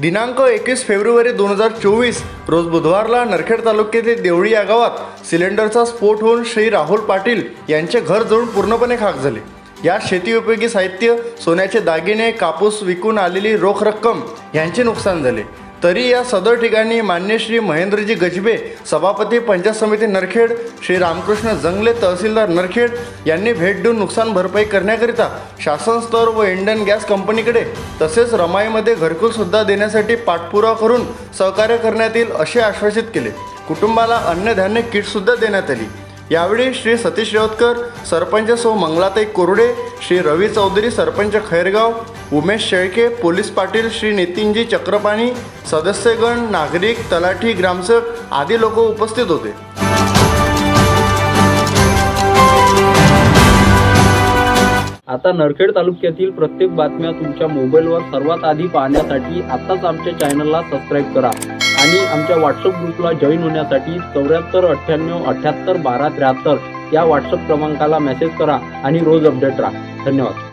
दिनांक एकवीस फेब्रुवारी दोन हजार चोवीस रोज बुधवारला नरखेड तालुक्यातील देवळी या गावात सिलेंडरचा स्फोट होऊन श्री राहुल पाटील यांचे घर जळून पूर्णपणे खाक झाले. या शेतीउपयोगी साहित्य सोन्याचे दागिने कापूस विकून आलेली रोख रक्कम यांचे नुकसान झाले. तरी या सदर ठिकाणी मान्य श्री महेंद्रजी गजबे सभापती पंचायत समिती नरखेड श्री रामकृष्ण जंगले तहसीलदार नरखेड यांनी भेट देऊन नुकसान भरपाई करण्याकरिता शासन स्तर व इंडियन गॅस कंपनीकडे तसेच रमाईमध्ये घरकुलसुद्धा देण्यासाठी पाठपुरावा करून सहकार्य करण्यात येईल असे आश्वासित केले. कुटुंबाला अन्नधान्य किटसुद्धा देण्यात आली. यावेळी श्री सतीश रेवतकर सरपंच सौ मंगलाताई कोरडे श्री रवी चौधरी सरपंच खैरगाव उमेश शेळके पोलीस पाटील श्री नितीनजी चक्रपाणी सदस्यगण नागरिक तलाठी ग्रामसेवक आदी लोक उपस्थित होते. आता नरखेड तालुक्यातील प्रत्येक बातम्या तुमच्या मोबाईलवर सर्वात आधी पाहण्यासाठी आत्ताच आमच्या चॅनलला सबस्क्राईब करा आणि आमच्या व्हॉट्सअप ग्रुपला जॉईन होण्यासाठी चौऱ्याहत्तर अठ्ठ्याण्णव अठ्ठ्याहत्तर बारा त्र्याहत्तर या व्हॉट्सअप क्रमांकाला मेसेज करा आणि रोज अपडेट राहा. धन्यवाद.